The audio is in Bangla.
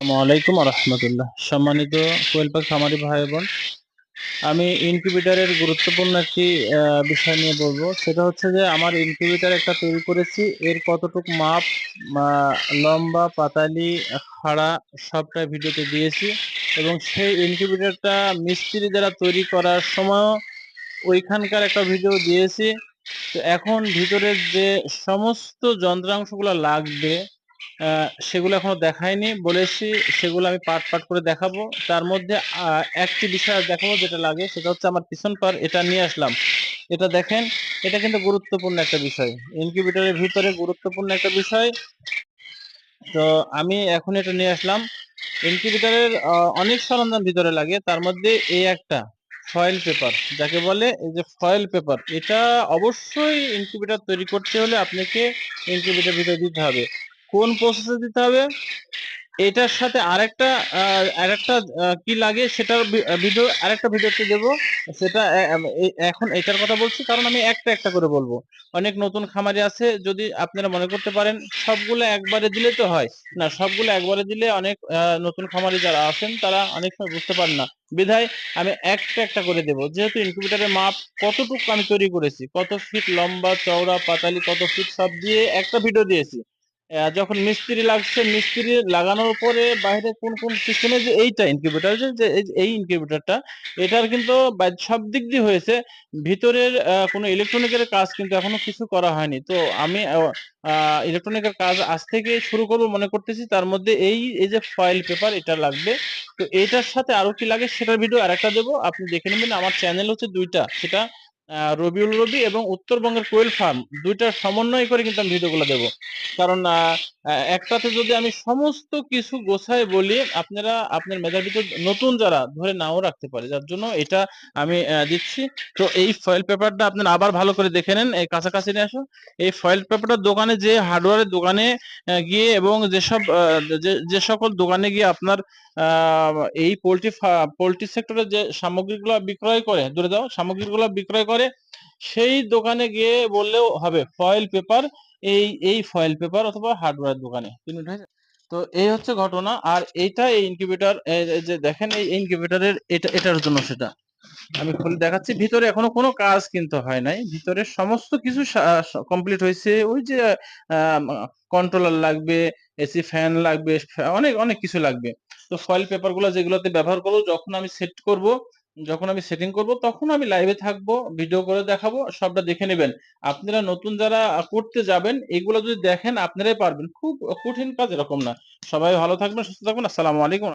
আসসালামু আলাইকুম রহমতুল্লাহ। সম্মানিত কোয়েল খামারি ভাই বোন, আমি ইনকিউবেটারের গুরুত্বপূর্ণ একটি বিষয় নিয়ে বলব। সেটা হচ্ছে যে আমার ইনকিউবেটার একটা তৈরি করেছি। এর কতটুক মাপ লম্বা, পাতালি, খাড়া, সবটা ভিডিওতে দিয়েছি। এবং সেই ইনকিউবেটারটা মিস্ত্রি দ্বারা তৈরি করার সময় ওইখানকার একটা ভিডিও দিয়েছি। তো এখন ভিতরের যে সমস্ত যন্ত্রাংশগুলো লাগবে সেগুলো এখনও দেখাইনি বলেছি, সেগুলো আমি পার্ট পার্ট করে দেখাবো। তার মধ্যে একটি বিষয় দেখাবো যেটা লাগে, সেটা হচ্ছে আমার পিছন পার এটা নিয়ে আসলাম। এটা দেখেন, এটা কিন্তু গুরুত্বপূর্ণ একটা বিষয়। ইনকিউবেটরের ভিতরে গুরুত্বপূর্ণ একটা বিষয়। তো আমি এখন এটা নিয়ে আসলাম। ইনকিউবেটরের অনেক সরঞ্জাম ভিতরে লাগে। তার মধ্যে এই একটা ফয়েল পেপার যাকে বলে এই যে ফয়েল পেপার এটা অবশ্যই ইনকিউবেটর তৈরি করতে হলে আপনাকে ইনকিউবেটর ভিতরে দিতে হবে। কোন প্রসেসে দিতে হবে? এটার সাথে আরেকটা আরেকটা কি লাগে সেটার ভিডিও আরেকটা ভিডিওতে দেব। সেটা এখন এটার কথা বলছি, কারণ আমি একটা একটা করে বলব। অনেক নতুন খামারি আছে, যদি আপনারা মনে করতে পারেন, সবগুলো একবারে দিলে তো হয়। না, সবগুলো একবারে দিলে অনেক নতুন খামারি যারা আছেন, তারা অনেক সময় বুঝতে পারেন না। বিধায় আমি একটা একটা করে দেব। যেহেতু ইনকিউবেটরের মাপ কতটুকু আমি তৈরি করেছি, কত ফিট লম্বা, চওড়া, পাতালি, কত ফিট সব দিয়ে একটা ভিডিও দিয়েছি। যখন মিস্ত্রি লাগছে, মিস্ত্রি লাগানোর পরে বাইরে কোন কোন সিস্টেমে যে এইটা ইনকিউবেটর যে এই- ইনকিউবেটরটা এটার কিন্তু সব দিক দিয়ে হয়েছে। ভিতরের কোনো ইলেকট্রনিকের কাজ কিন্তু এখনও কিছু করা হয়নি। তো আমি ইলেকট্রনিকের কাজ আজ থেকে শুরু করব মনে করতেছি। তার মধ্যে এই এই যে ফয়েল পেপার এটা লাগবে। তো এটার সাথে আরও কি লাগে সেটার ভিডিও আরেকটা দেবো। আপনি দেখে নেবেন। আমার চ্যানেল হচ্ছে দুইটা। সেটা রবিউল রবি এবং উত্তরবঙ্গের কোয়েল ফার্ম দুইটার সমন্বয় করে কিন্তু আমি ভিডিওগুলো দেবো। কারণ একটাতে যদি আমি সমস্ত কিছু গোছায় বলি, আপনারা আপনার মেধার ভিতর নতুন যারা, ধরে নাও রাখতে পারে। যার জন্য এটা আমি দিচ্ছি। তো এই ফয়েল পেপারটা আপনারা আবার ভালো করে দেখে নেন, এই কাছাকাছি নিয়ে আসো এই ফয়েল পেপারটা দোকানে যে হার্ডওয়ারের দোকানে গিয়ে এবং যেসব যে সকল দোকানে গিয়ে আপনার এই পোল্ট্রি পোল্ট্রি সেক্টরে যে সামগ্রীগুলো বিক্রয় করে দূরে দাও, সামগ্রীগুলো বিক্রয় করে সেই দোকানে গিয়ে বললেও হবে ফয়েল পেপার এই এই ফয়েল পেপার অথবা হার্ডওয়্যার দোকানে। তো এই হচ্ছে ঘটনা। আর এইটা এই ইনকিউবেটর যে দেখেন এই ইনকিউবেটরের এটা, এটার জন্য সেটা। আমি খুলে দেখাচ্ছি। ভিতরে এখনও কোনো কাজ কিন্তু হয় নাই। ভিতরে সমস্ত কিছু কমপ্লিট হয়েছে। ওই যে কন্ট্রোলার লাগবে এসি ফ্যান লাগবে, অনেক অনেক কিছু লাগবে। তো ফয়েল পেপারগুলো যেগুলোতে ব্যবহার করব, যখন আমি সেট করব যখন আমি সেটিং করব, তখন আমি লাইভে থাকব ভিডিও করে দেখাবো, সবটা দেখে নেবেন। আপনারা নতুন যারা করতে যাবেন, এগুলো যদি দেখেন, আপনারাই পারবেন। খুব কঠিন কাজ এরকম না। সবাই ভালো থাকবেন, সুস্থ থাকবেন। আসসালামু আলাইকুম।